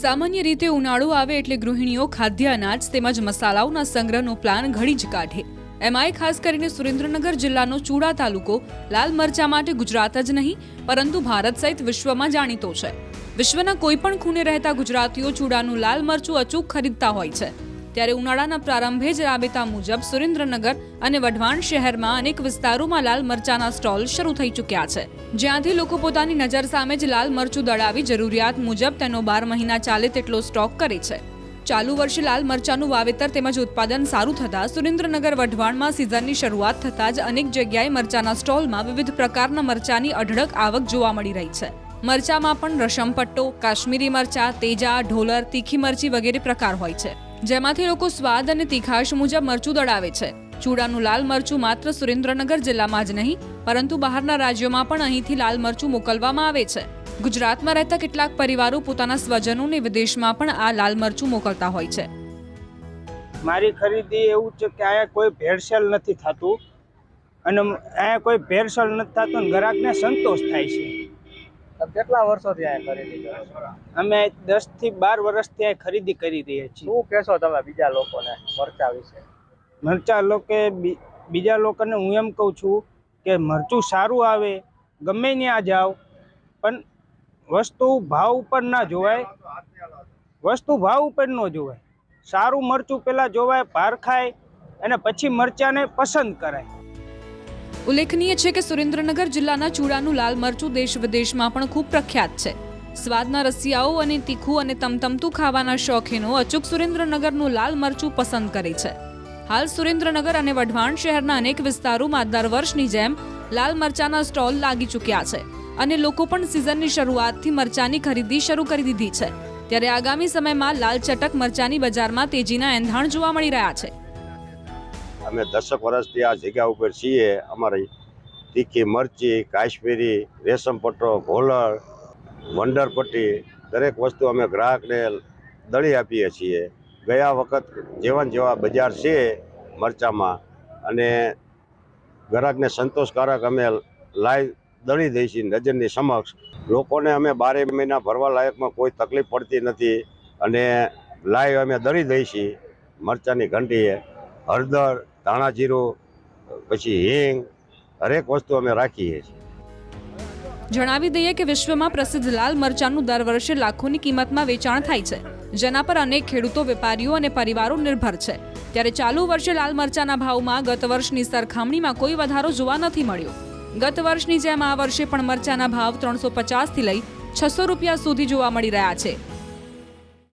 સામાન્ય રીતે ઉનાળો આવે એટલે ગૃહિણીઓ ખાદ્ય અનાજ તેમજ મસાલાઓના સંગ્રહનો પ્લાન ઘડી જ કાઢે. એમાંય ખાસ કરીને સુરેન્દ્રનગર જિલ્લાનો ચૂડા તાલુકો લાલ મરચા માટે ગુજરાત જ નહીં, પરંતુ ભારત સહિત વિશ્વમાં જાણીતો છે. વિશ્વના કોઈ પણ ખૂણે રહેતા ગુજરાતીઓ ચૂડાનું લાલ મરચું અચૂક ખરીદતા હોય છે. ત્યારે ઉનાળાના પ્રારંભે જ રાબેતા મુજબ સુરેન્દ્રનગર અને વઢવાણ શહેરમાં અનેક વિસ્તારોમાં લાલ મરચાના સ્ટોલ શરૂ થઈ ચૂક્યા છે. જ્યાંથી લોકો પોતાની નજર સામે જ લાલ મરચું દળાવી જરૂરિયાત મુજબ તેનો બાર મહિના ચાલે તેટલો સ્ટોક કરે છે. ચાલુ વર્ષે લાલ મરચાનું વાવેતર તેમજ ઉત્પાદન સારું થતાં સુરેન્દ્રનગર વઢવાણમાં સિઝનની શરૂઆત થતાં જ અનેક જગ્યાએ મરચાના સ્ટોલમાં વિવિધ પ્રકારના મરચાની અઢળક આવક જોવા મળી રહી છે. મરચામાં પણ રસમપટ્ટો કાશ્મીરી મરચા, તેજા, ઢોલર, તીખી મરચી વગેરે પ્રકાર હોય છે. જેમાંથી લોકો સ્વાદ અને તીખાશ મુજબ મરચું દળાવે છે. ચૂડાનું લાલ મરચું માત્ર સુરેન્દ્રનગર જિલ્લામાં જ નહીં, પરંતુ બહારના રાજ્યોમાં પણ અહીંથી લાલ મરચું મોકલવામાં આવે છે. ગુજરાતમાં રહેતા કેટલાક પરિવારો પોતાના સ્વજનોને વિદેશમાં પણ આ લાલ મરચું મોકલતા હોય છે. મારી ખરીદી એવું છે કે અહીંયા કોઈ ભેળસેળ નથી થતું, અને અહીંયા કોઈ ભેળસેળ નથી થતું ગ્રાહકને સંતોષ થાય છે. કેટલા વર્ષોથી આ ખરીદી કરો અમે દસથી બાર વર્ષથી અહીં ખરીદી કરી રહીએ છીએ. શું કહેશો તમે બીજા લોકોને મરચા વિશે? મરચા લોકો બીજા લોકોને હું એમ કહું છું કે મરચું સારું આવે ગમે ત્યાં જાઓ પણ વસ્તુ ભાવ ઉપર ના જોવાય. વસ્તુ ભાવ ઉપર ન જોવાય. સારું મરચું પહેલાં જોવાય પારખાય અને પછી મરચાને પસંદ કરાય. ઉલ્લેખનીય છે કે સુરેન્દ્રનગર જિલ્લાના ચૂડાનું લાલ મરચું દેશ વિદેશમાં પણ ખૂબ પ્રખ્યાત છે. સ્વાદના રસિયાઓ અને તીખું અને તમતમતું ખાવાના શોખીનો અચૂક સુરેન્દ્રનગરનું લાલ મરચું પસંદ કરે છે. હાલ સુરેન્દ્રનગર અને વઢવાણ શહેરના અનેક વિસ્તારોમાં દર વર્ષની જેમ લાલ મરચાના સ્ટોલ લાગી ચૂક્યા છે અને લોકો પણ સિઝનની શરૂઆતથી મરચાની ખરીદી શરૂ કરી દીધી છે. ત્યારે આગામી સમયમાં લાલ ચટક મરચાની બજારમાં તેજીના એંધાણ જોવા મળી રહ્યા છે. અમે દસક વર્ષથી આ જગ્યા ઉપર છીએ. અમારી તીખી મરચી, કાશ્મીરી, રેશમ પટ્ટો ઘોલર વંડરપટ્ટી, દરેક વસ્તુ અમે ગ્રાહકને દળી આપીએ છીએ. ગયા વખત જેવન જેવા બજાર છે મરચામાં અને ગ્રાહકને સંતોષકારક અમે લાઈ દળી દઈશી નજરની સમક્ષ. લોકોને અમે બારે મહિના ભરવા લાયકમાં કોઈ તકલીફ પડતી નથી અને લાઈવ અમે દળી દઈશી મરચાની ઘંટીએ. હળદર ધાણા જીરું, પછી હિંગ, હરેક વસ્તુ અમે રાખીએ છીએ. જણાવી દઈએ કે વિશ્વમાં પ્રસિદ્ધ લાલ મરચાંનું દર વર્ષે લાખોની કિંમતમાં વેચાણ થાય છે, જેના પર અનેક ખેડૂતો, વેપારીઓ અને પરિવારો નિર્ભર છે. ત્યારે ચાલુ વર્ષે લાલ મરચાના ભાવમાં ગત વર્ષની સરખામણીમાં કોઈ વધારો જોવા નથી મળ્યો. ગત વર્ષની જેમ આ વર્ષે પણ મરચાના ભાવ ત્રણસો પચાસથી લઈ છસો રૂપિયા સુધી જોવા મળી રહ્યા છે.